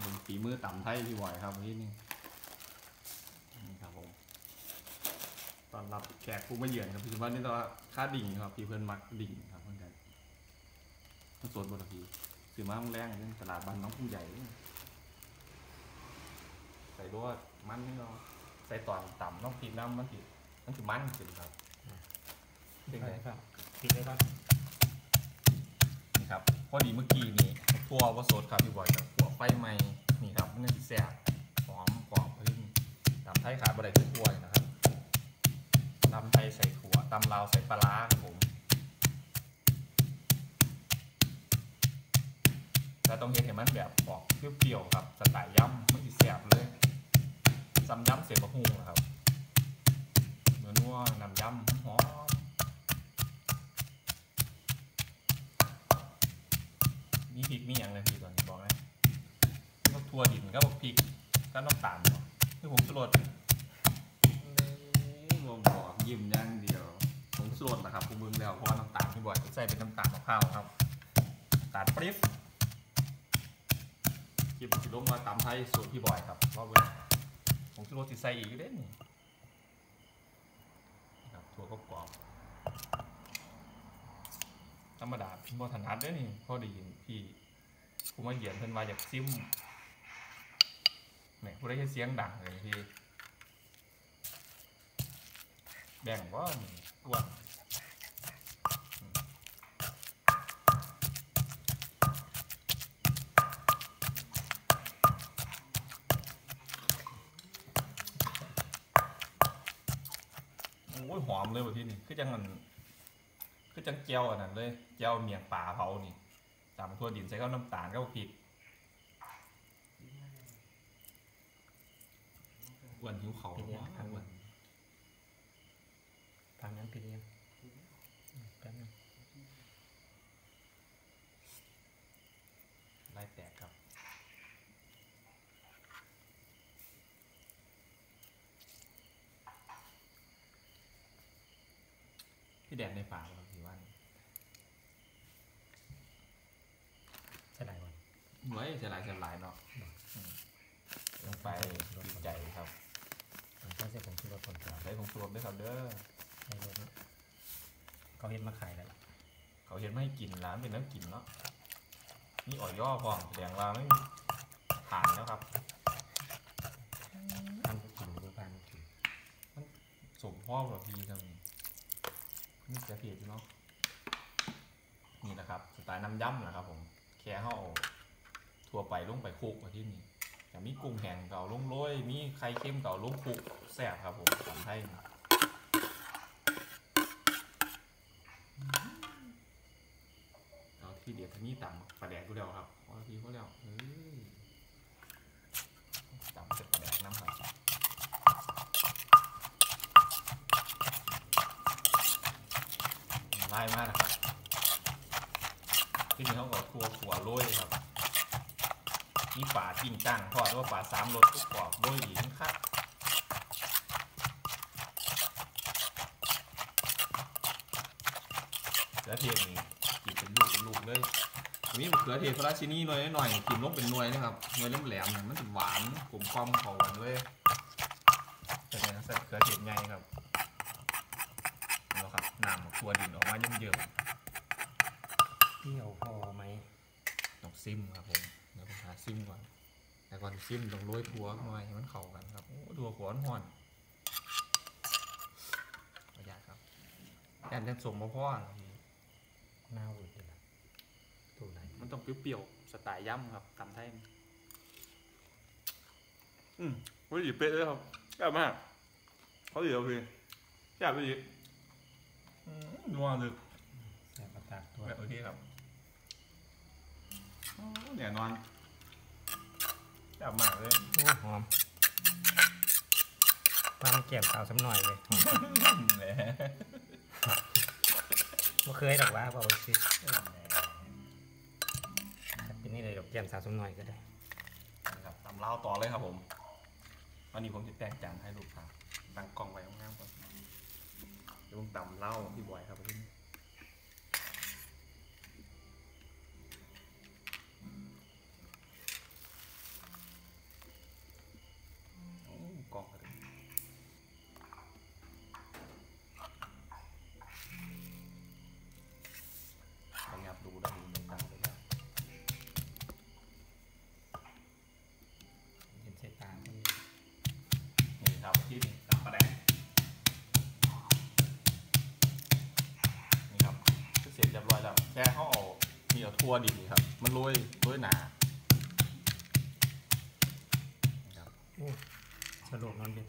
มาดูฝีมือต่ำไทยพี่บอยครับนิดนึงนี่ครับผมตอนรับแขกผู้มาเยือนครับพี่ว่านี่ตัวค่าดิ่งครับพี่เพื่อนมักดิ่งครับเพื่อนกันมันสดบนพี่ซื้อมาแรงเรื่องตลาดบ้านน้องพุ่งใหญ่ ใส่รวดมันนี่เนาะใส่ตอนต่ำต้องพริกน้ำมันติมันคือมันขึ้นครับเป็นไงครับปิดไว้ก่อนนี่ครับพอดีเมื่อกี้นี่ทั่วว่าสดครับพี่บอยกับหัวไฟไหม้นี่ครับมันจะแซ่บหอมกรอบขึ้นตำไทยขาบะไดขึ้นถ้วยนะครับตำไทยใส่ถั่วตำลาวใส่ปลาร้าครับผมแต่ต้องเห็นเห็นมันแบบออกเปรี้ยวๆครับสไตล์ย่ำมันจะแซ่บเลยซ้ำย่ำเสียบะฮุงนะครับเนื้อนัวน้ำย่ำหอมมีพริกมีอย่างไรพี่ตอนนี้บอกไหมพวก ทั่วดินก็บอกพริกก็น้ำตาลคือผมสลดนี่ผมบอกยิ้มอย่างเดียว ผมสลดนะครับผมมึงแล้วเพราะว่าน้ำตาลพี่บ่อยใส่เป็นน้ำตาลมะพร้าวครับตาลปริ๊บคลิปสิลงมาตำไทยสูตรพี่บ่อยครับรอบเว้ยผมสลดติใส่อีกเด้นี่ครับถั่วก็กรอบธรรมดาพี่บอถนัดเด้อนี่พอได้ยินพี่ผมมาเหยียนเพิ่นว่าอยากซิม แหมผู้ได้ยินเสียงดังเลยพี่แบ่งว่านี่อ้วนโอ้ยหอมเลยว่ะที่นี่คือจังมันคือจังเจียวอันนั้นเลยเจียวเมียงป่าเผานี่ตามทั่วดินใส่ข้าวน้ำตาลก็พริก อ้วันหิวเขาปิดยังอ้วนทางนั้นปิดยังแป๊บนึงไล่แตกครับพี่แดดในป่าเราพี่ว่าใช่ไหมวะเฮ้ยเสียหลายเสียหลายเนาะอืมลงไปดีใจครับ ผมก็จะผมคิดว่าคนกลางได้ของสวมด้วยครับเด้อใช่รถเนี่ยเขาเห็นมาขายแล้วเขาเห็นไม่ให้กินร้านเป็นน้ำกินเนาะนี่อ่อยย่อพร้อมแสดงว่าไม่มีผ่านแล้วครับพันกินหรือพันกินสมพ่อแบบพีทำนี่นี่จะเพียเนาะนี่นะครับสไตล์น้ำย่ำนะครับผมแค่ห่อาทั่วไปลงไปคลุกมาที่นี่ แต่มีกุ้งแห้งเก่าลงโรยมีไข่เค็มเก่าลงคลุกแซ่บครับผมสำไทยเอาที่เดียวที่นี่ต่ำปลาแดกกูเดียวครับเอาทีเขาเดียวเฮ้ยต่ำเสร็จปลาแดกน้ำครับไล่มากนะครับที่นี่เขาก็ทัวขัวโรยครับ มีป่าจิ้งจ้างทอดหรือว่าป่าสามรสทุกกรอบโรยหญิงครับเขือเทศนี่กินเป็นลูกเป็นลูกเลยมีมะเขือเทศพระราชินีหน่อยหน่อยกินลงเป็นหน่วยนะครับหน่วยแหลมๆเนี่ยมันจะหวานกลมกล่อมเข้ากันเลยแต่เนี่ยใส่เขือเทศไงครับนี่ครับน้ำของทัวดินออกมาเยิ้มเปรี้ยวพอไหมต้องซิมครับผม เดี๋ยวผมหาซิมก่อน แต่ก่อนซิมต้องโรยทัวหน่อยให้มันเข้ากันครับ โอ้ทัวหัวห่อนประหยัดครับแอนจะสมมาพ่อนะพี่หน้าอุ่นดีละตัวไหนมันต้องเปรี้ยวๆสไตล์ย่ำครับตำไทย อืมวิธีเป๊ะเลยครับแซ่บมากเขาดีเอาพี่แซ่บไปดีนัวลึกใส่ประตากตัวแบบโอเคครับอ๋อ เนี่ยนอนแซ่บมากเลยโอ้หอมความแก้มสาวสำหน่อยเลยหอมแหมบ่เคยหรอกว่าเปล่าสิเป็นนี่เลยดอกแก้มสาวสำหน่อยก็ได้นะครับตำเล่าต่อเลยครับผมวันนี้ผมจะแต่งจานให้ลูกค้าตั้งกล้องไว้ข้างหน้าก่อนเดี๋ยวผมตำเล่าพี่บอยครับพี่ บัวดิบนี่ครับ มันโรยโรยหนาครับโอ้สรุปนอนดิ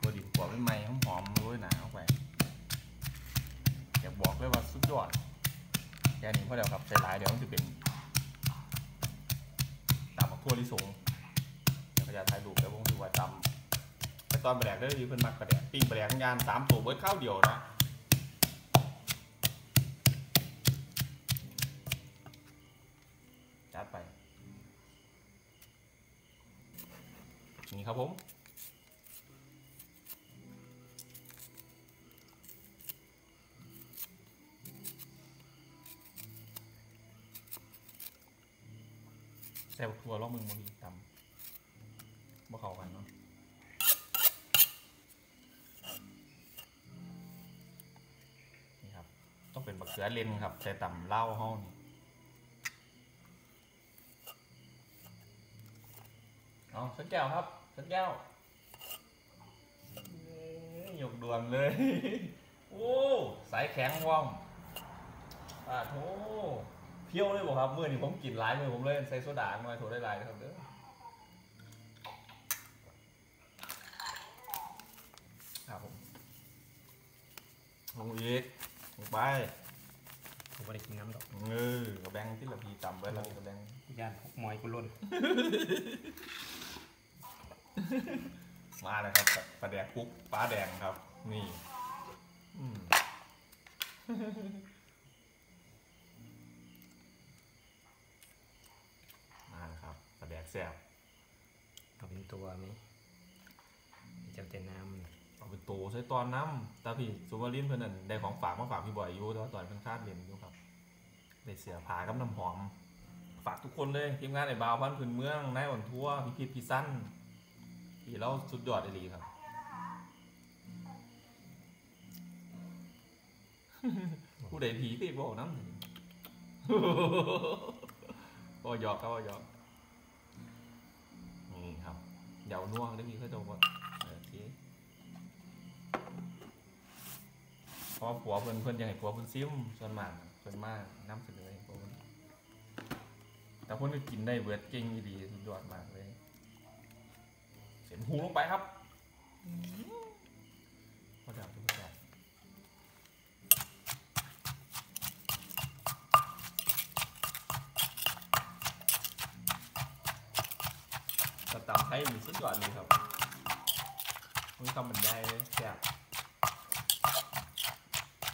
บัวดิบกรอบไม่ไหมหอมๆโรยหนาเข้าไปอยากบอกเลยว่าสุดยอดแค่นี้พอเดี๋ยวครับใส่หลายเดี๋ยวมันจะเป็นตำบักทั่วลิสงเดี๋ยวพยาถ่ายรูปแล้วผมถือว่าจำแต่ตอนประแดกได้ดีเพิ่นมักประแดกปิ้งประแดกงานสามตัวเบิร์ดข้าวเดียวนะ จัดไป นี่ครับผม แซ่บทัวรอบมึงมาดีตำบ่เข้ากันเนาะนี่ครับ ต้องเป็นบักเขือเลนครับ ใส่ต่ำเล้าห้องนี่เอาสักแก้วครับ สักแก้วเอ้ยหยกด่วนเลย โอ้ สายแข็งว่องอ่าโถเพี้ยวเลยบอกครับเมื่อนี่ผมกินหลายมือผมเลยใส่โซดาหน่อยโถได้หลายนะครับเด้อครับผมลงอีกลงไปผมไม่ได้กินน้ำดอกเออกับแบงที่เราพีจำไว้แล้วกับแบงย่านพกมอยกุล่น มาเลยครับปลาแดกคุกปลาแดงครับ นี่อืมมาแล้วครับปลาแดกแซ่บเอาเป็นตัวไหมเจ้าแต่น้ำนี่เอาเป็นโตใช้ตอนน้ำตาพี่ซูมารินเพื่อนนั่นได้ของฝากมาฝากพี่บ่อยอยู่แต่ว่าตอนเพิ่นคาดเรียนอยู่ครับได้เสือผากับน้ำหอม ฝากทุกคนเลยทีมงานไอ้บาวพันธุ์พื้นเมืองนายอ่อนทั่วพี่พิษพี่สั้น พี่เราสุดยอดเลยครับ ผู้ใดผีติบอกน้ำก็หยอกก็หยอกนี่ครับเดี๋ยวน่วงได้มีเขาจะบอกโอเคเพราะผัวเพื่อนเพื่อนยังไงผัวเพื่อนซิมส่วนมากเพื่อนมากน้ำเสนอให้ผัวเพิ่นแต่เพื่อนก็กินได้เบิดเก่งดีสุดยอดมากเลย เสียนหูลงไปครับพอดับพอดับกระตับไทยมีสุดยอดเลยครับมีคำบรรยายเลยแซ่บ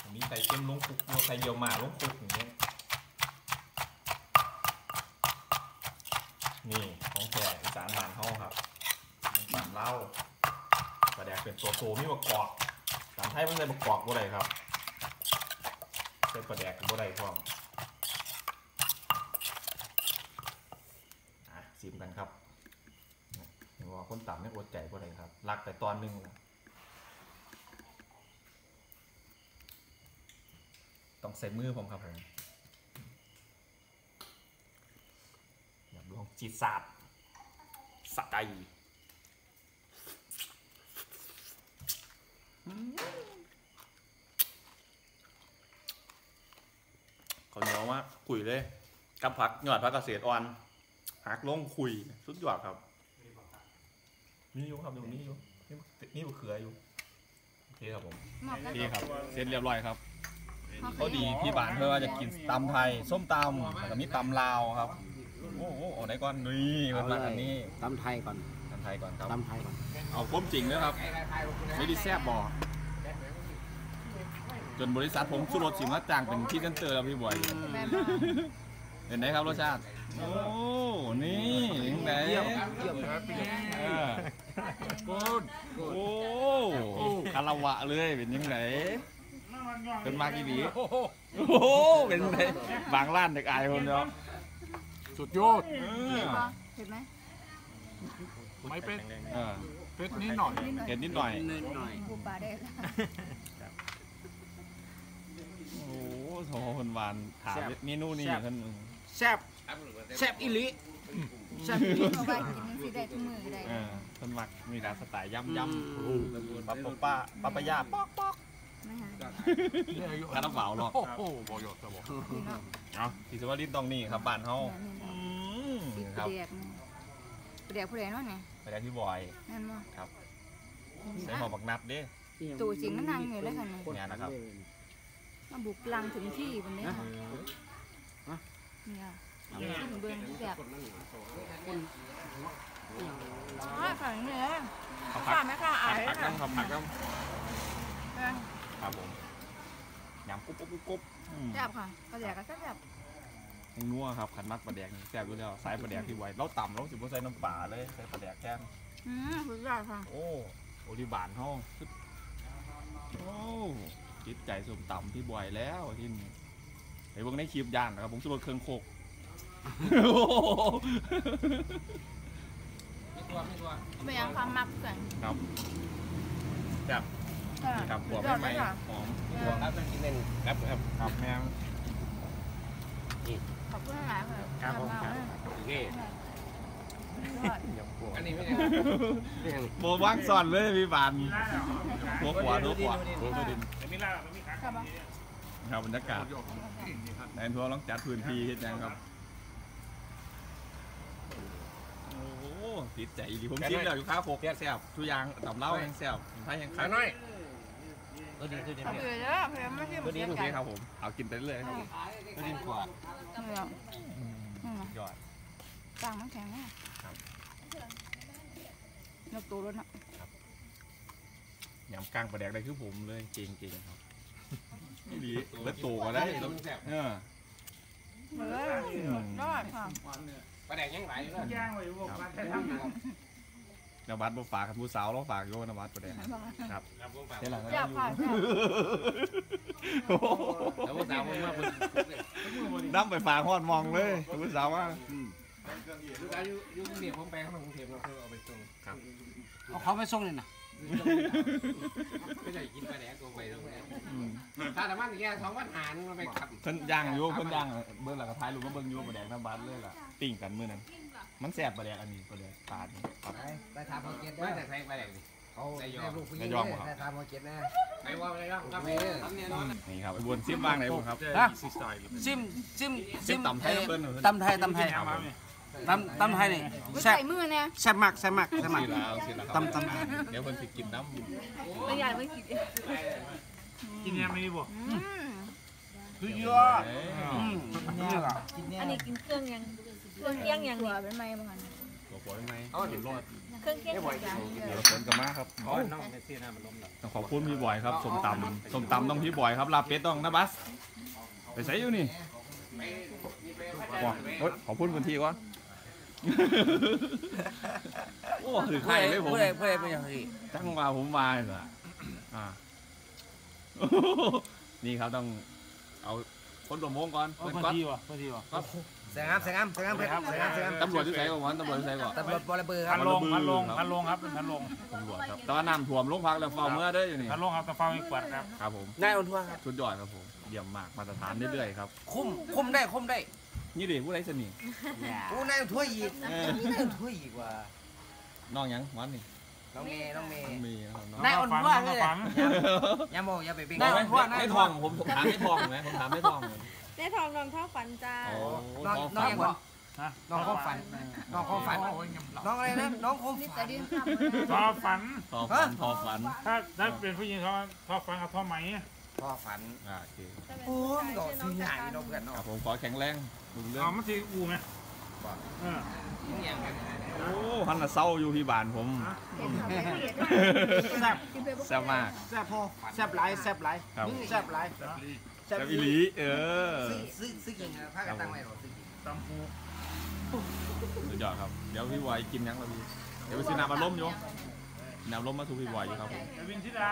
อันนี้ไข่เค็มลงคุกตัวไข่เยี่ยวหมาลงคุกอย่างเงี้ยนี่ของแท้อีสานบ้านเฮาครับ เล่าปลาแดกเป็นตัวโตมีประกอบตามไทยมันเลยประกอบบ่ได้ครับใส่ปลาแดกก็บ่ได้พร้อมอะซิมกันครับเห็นว่าคนต่ำไม่อดใจกว่าเลยครับรักแต่ตอนนึงต้องใส่มือผมครับผมอยากลองจีดสาดสะใจอืม ขาวเหนียวมากคุยเลยกับผักหยอดผักเกษตรอ่อนหักลงคุยสุดยอดครับนี่อยู่ครับอยู่นี่อยู่นี่นี่มะเขืออยู่โอเคครับผมหมอกกันนี่ครับเสร็จเรียบร้อยครับเขาเขาดีพี่บานเพื่อว่าจะกินตำไทยส้มตำแล้วก็มีตำลาวครับโอ้โหเอาไหนก่อนนี่มันมาอันนี้ตำไทยก่อนตำไทยก่อนครับตำไทยก่อน เอาก้มจริงนะครับไม่ได้แซ่บบ่จนบริษัทผมสุรสสิมาจ้างเป็นที่เซนเตอร์แล้วพี่บอยแม่มาเห็นไหมครับรสชาติ โอ้ นี่ยังไงเยี่ยมเยี่ยมครับเออโอ้คาราวะเลยเป็นยังไงเป็นมากอีดีโอ้โหเป็นไงบางร้านเด็กอายคนเดียวสุดยอดเอเห็อนปะเห็นไหมไม่เป็น เออเป็ดนิดหน่อยนิดหน่อยเห็นนิดหน่อยนิดหน่อยปูปลาได้แล้วโอ้โหโถคนหวานถามเมนูนี่เพิ่นแซ่บแซ่บอิลิแซ่บอิลิเอาไว้กินสิได้ทุกมือได้เออเพิ่นมักมีร้านสไตล์ย่ำอืย่มำปั๊บปั๊บป้าปั๊บปะยาป๊อกป๊อกไม่หาเนี่ยอายุคาราบาวหรอกโอ้โหบอยอดจะบอกพี่น้องเอาที่สวัสดิต้องนี่ครับบ้านเฮาแม่นี่อืเนาะมพี่ครับเปียกนี่เปียกผู้ใดเนาะเนี่ย ไปได้พี่บอยนั่นบ่ใส่หอบักนัดเด้ตู่จริงมันนั่งอยู่แล้วค่ะเนี่ยเนี่ยนะครับ มาบุกลังถึงที่บนนี้ค่ะเนี่ยถึงเบิ้งแบบอ๋อฝั่งนี้เลยเขาข้าพักไม่ข้าอายพักค่ะน้ำเขาพักน้เออำครับผมยำกุ๊บกุ๊บกุ๊บกุ๊บอืมแซ่บค่ะก็แซ่บก็แซ่บ นัวครับขันมักปลาแดกนี่แซ่บอยู่แล้วสายปลาแดกที่ไวเราต่ำเราสิบ่ใส่น้ำปลาเลยใส่ปลาแดกแก้มอืมสุดยอดค่ะ โอ้โอริบานห้องโอ้จิตใจสมต่ำพี่บอยแล้วที่นี่ไอ้พวกในคลิปย่านนะครับผมสุดเครื่องโคกไม่ตัวไม่ตัวไม่ยังความมักกันครับแบบค่ะครับสุหัวดยอไม่ดไหมเลยค่ะหอมตัวครับต้องกินเล่นครับครับครับแม่ง ขอบคุณหลายค่ะครับผมมากเลยโอเคยอดยำพวกอันนี้ไม่ได้โบว่างซ่อนเลยพี่บานหัวขวาหัวขวาครับผมครับบรรยากาศในทัวร์ลองจัดพื้นที่เฮ็ดหยังครับโอ้โหติดใจดีผมชิมแล้วอยู่ข้าวโคกแซ่บทุกอย่างตำเล่ายังแซ่บไทยยังขาขายน้อยตัวดีตัวดีเอาเนี่ยเผื่อเด้อเผื่อไม่ใช่หมตัวดนี้เสียโอใจเคครับผมเอากินไปเรื่อยครับตัวดีกว่า เหลืองนี่นะยอดจางมันแข็งมากครับนกตัวรถเนาะยำกลางปลาแดกได้คือผมเลยเก่งๆครับนี่ดีเบิดโตก็ได้ต้องแซ่บเออเออยอดค่ะปลาแดกยังไหลเลยนวัดบ่ฝากครับผู้สาวเราฝากโยนวัดปลาแดกครับครับผมฝากเท่าไห ร่แซ่บค่ะแซ่บแล้วก็สาวผมมาคุณน้ำไปฝากฮอดมองเลยผู้สาวว่าลูกค้าอยู่อยู่กรุงเทพผมไปข้างนอกกรุงเทพเราเอาไปส่งครับเอาเขาไปส่งเลยนะไม่ได้กินปลาแดกตัวไปตรงนี้ถ้าแต่มันแค่สองวันหารมาไปขับเพิ่นย่างอยู่เพิ่นย่างเบิ่งแล้วก็ถ่ายรูปมาเบิ่งอยู่ปลาแดกน้ำบัดเลยล่ะปิ้งกันมื้อนั้นมันแซ่บปลาแดกอันนี้ปลาแดกปลานี่ครับไปถามเขาเก็ตไม่ได้แต่ใส่ปลาแดกนี่ เขาแม่ลูกผู้หญิงได้ยอมเหรอครับไปถามเขาเก็ตนะไปว่าไปเลยครับครับทำเนี่ยนอนนี่ครับไอ้บวนซิมบ้างไหนบ่ครับฮะซีสไตล์ซิมซิมซิมตำไทยน้ำเบิ้ลตำไทยตำไทยตำตำไทยนี่ไม่แซ่บใส่มือเนี่ยแซ่บมากแซ่บมากแซ่บมากสิแล้วสิแล้วครับตำตำเดี๋ยวเพิ่นสิกินน้ำไม่ใหญ่ไม่กินกินยังไม่ได้บ่อืมคือยอดเอ้ยอืมนี่แหละอันนี้กินเครื่องยังเครื่องเคียงยังตัวเป็นไม้บ้างตัวปล่อยไหมเอาเดี๋ยวรอด เครื่องเคียงยังเดี๋ยวฝนกับมาครับอ๋อน้องเมสซี่น่ามันล้มแล้วต้องขอบคุณพี่บอยครับส้มตำส้มตำต้องพี่บอยครับลาบเป็ดต้องนะบัส ไปใส่อยู่นี่ว้าโอ๊ยขอบคุณคนทีก่อนโอ้ถือไข่เลยผมผู้ใดผู้ใดเป็นอย่างนี้ตั้งมาผมมาเหรออ่านี่ครับต้องเอาคนตัวโมงก่อนเออเปิดพอก่อนดีว่ะพอดีว่ะ แสงงามแสงงามแสงงามเพชรแสงงามแสงงามตำรวจที่ไหนก่อนตำรวจที่ไหนก่อนตำรวจบอระเบือคพัรับนลงพันลงพันลงครับเป็นพันลงตำรวจครับแต่ว่าน้ำท่วมโรงพักแล้วเฝ้าเมื่อได้ออยู่นี่พันลงครับตะเฟาอีกขวดครับ ครับผมนายอนทัวร์ครับสุดยอดครับผมเยี่ยมมากมาตรฐานเรื่อยๆครับคุ้มคุ้มได้คุ้มได้นี่ดิผู้ใดสนิทโอ้นายอนทัวร์อีกเออนายอนทัวร์อีกว่ะน้องหยังวันนี่น้องเมย์น้องเมย์น้องมีนะครับน้องนายอ่อนทัวร์เลยฝันอย่าโมอย่าไปเบ่งได้ไหมนายอ่อนทัวร์นายไม่อ่อนททัวองร์ผมถามไม่ทองไหมผมถามไม่ทองเลย ได้ทองนองเท่าฝันจ้า โอ้น้องทองน้องฝัยันงบอก ฮะน้องความฝัน น้องความฝันน้องอะไรนะ น้องความนี่ฝัแต่นดินข้ามทอฝัน ทองฝันทองฝันถ้าถ้าเป็นผู้หญิงเขาทอฝันกับทอไหม พ่อฝัน อ่าโอเคโอ้ยก็ซื้อใหญ่เนาะเพื่อนเนาะครับผมขอแข็งแรงดูเรื่อเอางมันทีอูไหมเออโอ้ฮันน่ะเศร้าอยู่ที่บ้านผม แซ่บแซ่บมาก แซ่บพ่อแซ่บหลายแซ่บหลายครับ แซ่บหลาย แซ่บอีหลีเออซื้อซื้อซื้อกินนะพากันตั้งไว้หรอซื้อกินตำปูสุดยอดครับ เดี๋ยวพี่บอยกินยังแล้วพี่เดี๋ยวไปซื้อน้ำมาล้มอยู่น้ำล้มมาทุกพี่บอยอยู่ครับผมแต่วินทิดา